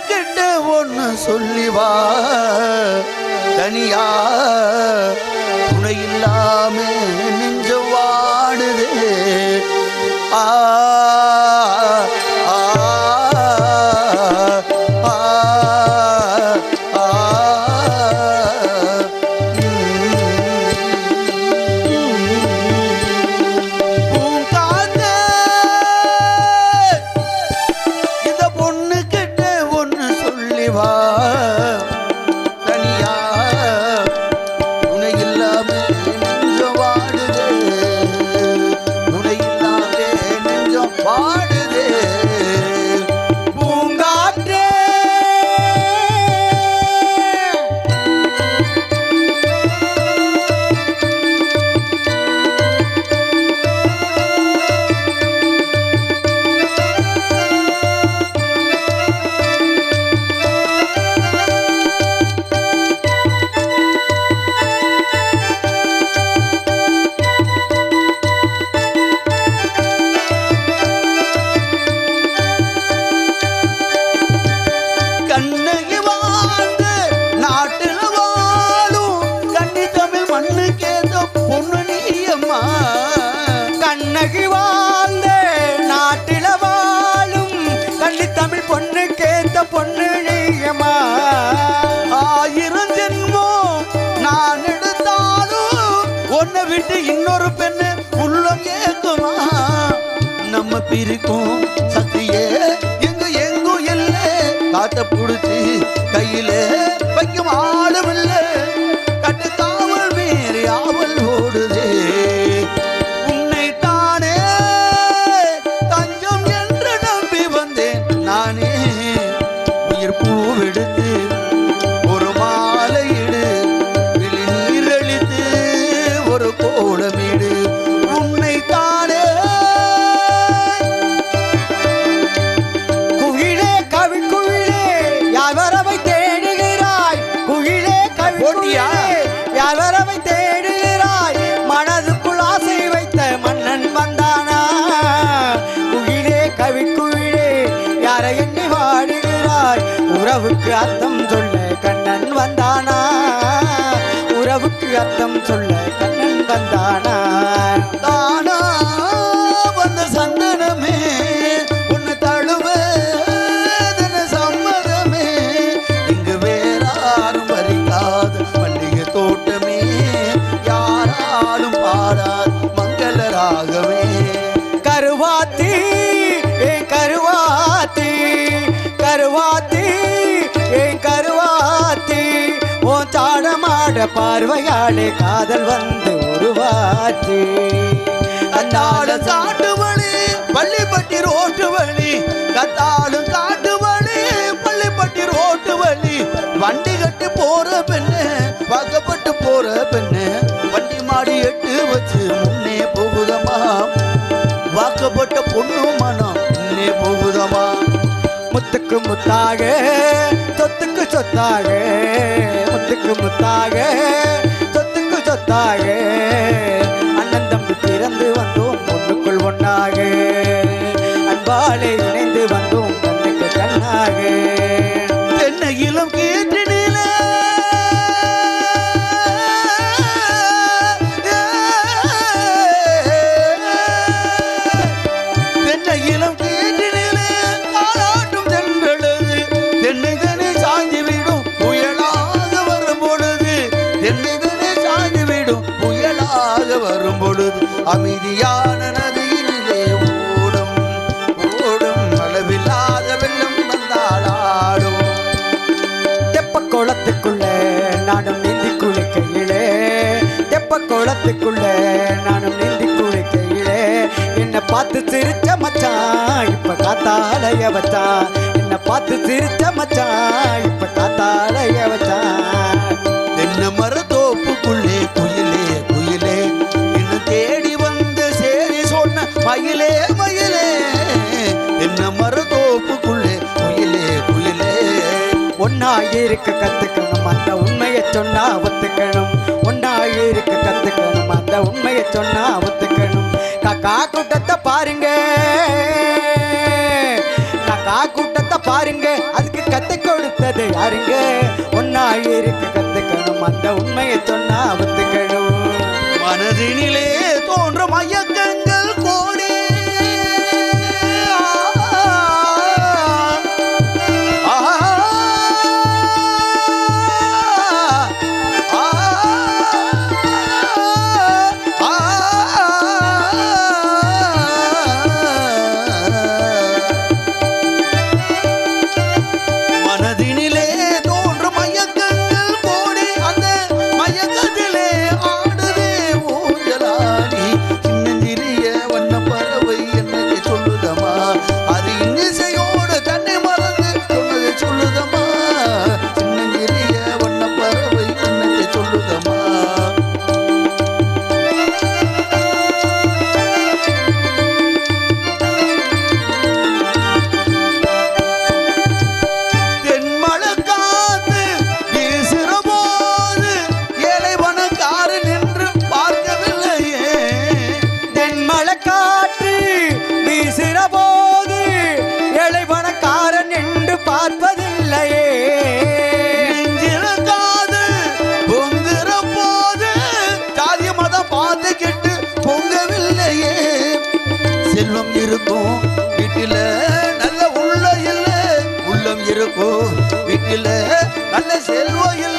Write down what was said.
கிட்ட ஒன்று சொல்லிவா. தனியா துணை இல்லாம நெஞ்ச வாடுதே. ஆ, துணை தமிழ் பொண்ணு கேத்த பொண்ணு நீயம்மா. ஆயிரம் ஜென்மம் நான் எடுத்தாலும் ஒன்னை விட்டு இன்னொரு பெண்ணு உள்ளம் ஏக்குமா நம்ம பிரிக்கும் உறவுக்கு அர்த்தம் சொல்ல கண்ணன் வந்தானா? உறவுக்கு அர்த்தம் சொல்ல கண்ணன் வந்தானா? தாடமாட பார்வையாளே காதல் வந்து உருவாச்சு. கத்தாலும் காட்டு வழி பள்ளிப்பட்டி ரோட்டு வழி. கத்தாலும் காட்டு வழி பள்ளிப்பட்டி ரோட்டு வழி. வண்டி கட்டி போற பெண்ணு பார்க்கப்பட்டு போற பெண்ணு. வண்டி மாடி எட்டு வச்சு முன்னே போகுதமா வாக்கப்பட்ட பொண்ணு மனம் முன்னே போகுதமா முத்துக்கு முத்தாக சொத்துக்கு சொத்தாக. முத்துக்கு முத்தாக சொத்துக்கு சொத்தாக அண்ணன் தம்பி பிறந்து வந்தோம் ஒன்றுக்குள் ஒன்றாக அன்பாலே புயலாக பொழுது அமைதியான நதியிலே ஓடும் ஓடும். அளவில்லாத வெள்ளம் வந்தால் ஆடும். தெப்ப குளத்துக்குள்ள நானும் நிந்தி குளிக்கையிலே தெப்ப குளத்துக்குள்ள நானும் நிந்தி குளிக்கையிலே. என்னை பார்த்து சிரிச்ச மச்சான் இப்ப காத்தாலைய வச்சான். என்னை பார்த்து சிரிச்ச மச்சான் இப்ப காத்தாலைய வச்சான். இருக்க கத்துக்கணும் அந்த உண்மையை சொன்னா ஒத்துக்கணும். ஒன்றாக இருக்க கத்துக்கணும் அந்த உண்மையை சொன்னா ஒத்துக்கணும். காக்கா கூட்டத்தை பாருங்க. காக்கா கூட்டத்தை பாருங்க. அதுக்கு கத்து கொடுத்தது யாருங்க? ஒன்றாக இருக்க கத்துக்கணும் அந்த உண்மையை சொன்னா ஒத்துக்கணும். மனதினிலே தோன்றும் ஐயக்கங்க இருக்கும் வீட்டில் நல்ல உள்ள இல்லை. உள்ளம் இருக்கும். வீட்டில் நல்ல செல்வம் இல்லை.